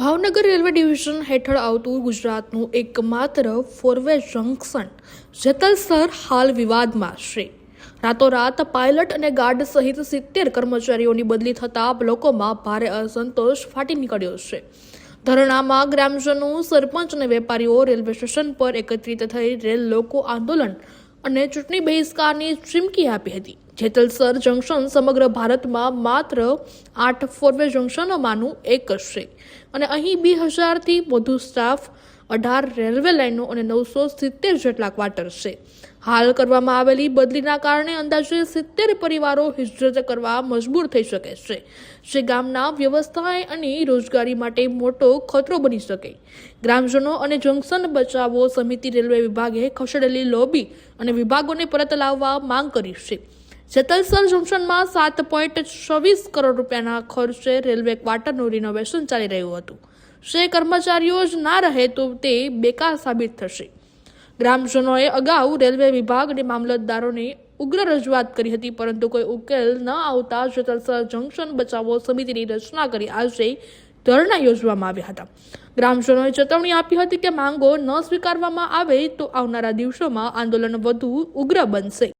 Bhavnagar railway division હેઠળ આવતું ગુજરાતનું એકમાત્ર ફોરવે જંકશન જેતલસર હાલ વિવાદમાં છે. રાતોરાત પાયલટ અને ગાર્ડ સહિત સિત્તેર કર્મચારીઓની બદલી થતાં લોકોમાં ભારે અસંતોષ ફાટી નીકળ્યો છે. ધરણામાં ગ્રામજનો, સરપંચ અને વેપારીઓ રેલવે સ્ટેશન પર એકત્રિત થઈ રેલ લોકો આંદોલન અને ચૂંટણી બહિષ્કારની ચીમકી આપી હતી. જેતલસર જંકશન સમગ્ર ભારતમાં માત્ર આઠ ફોરવે જંકશનોમાંનું એક છે. અને અહીં બે હજારથી વધુ સ્ટાફ અઢાર રેલવે લાઇનો અને નવસો સિત્તેર જેટલા ક્વાર્ટર છે. હાલ કરવામાં આવેલી બદલીના કારણે અંદાજે સિત્તેર પરિવારો હિજરત કરવા મજબૂર થઈ શકે છે. જે ગામના વ્યવસાય અને રોજગારી માટે મોટો ખતરો બની શકે. ગ્રામજનો અને જંકશન બચાવો સમિતિ રેલવે વિભાગે ખસેડેલી લોબી અને વિભાગોને પરત લાવવા માંગ કરી છે. જેતલસર જંકશનમાં સાત પોઈન્ટ છવ્વીસ કરોડ રૂપિયાના ખર્ચે રેલવે ક્વાર્ટરનું રિનોવેશન ચાલી રહ્યું હતું. જે કર્મચારીઓ જ ના રહે તો તે બેકાર સાબિત થશે. ગ્રામજનોએ અગાઉ રેલવે વિભાગ અને મામલતદારોને ઉગ્ર રજૂઆત કરી હતી, પરંતુ કોઈ ઉકેલ ન આવતા જેતલસર જંકશન બચાવો સમિતિની રચના કરી આજે ધરણા યોજવામાં આવ્યા હતા. ગ્રામજનોએ ચેતવણી આપી હતી કે માંગો ન સ્વીકારવામાં આવે તો આવનારા દિવસોમાં આંદોલન વધુ ઉગ્ર બનશે.